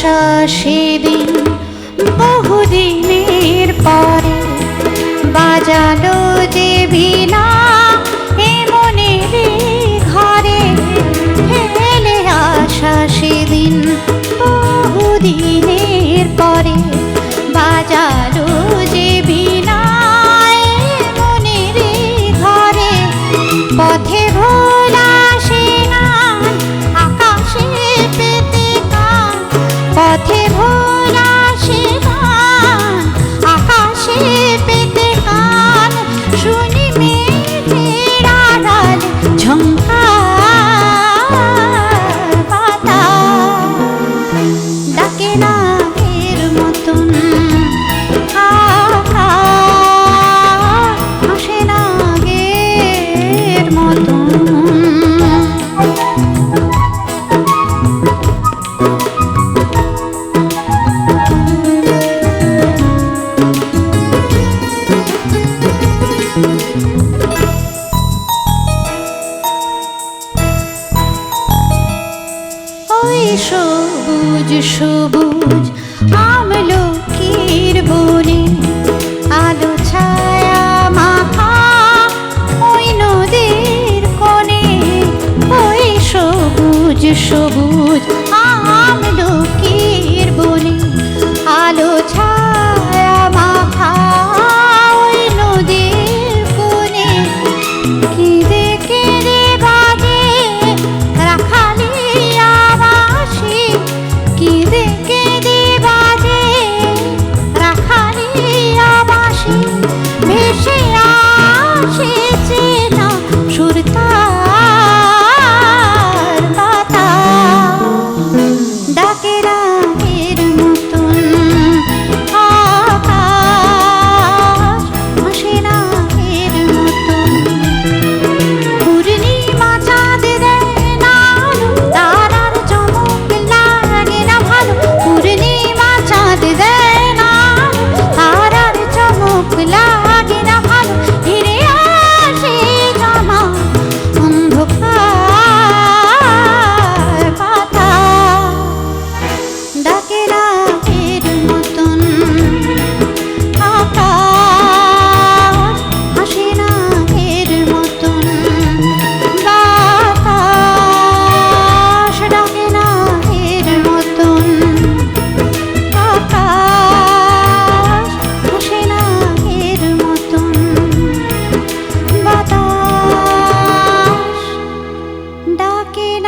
আশা সেদিন বহুদিনের পরে বাজালো যে বিনা না এর মতন। আসে না আগের মতন। ওই সবুজ সবুজ আমলকির বনে। আলো ছায়া মাথা ওই নদীর কোণে ওই সবুজ সবুজ Bitch থাকে না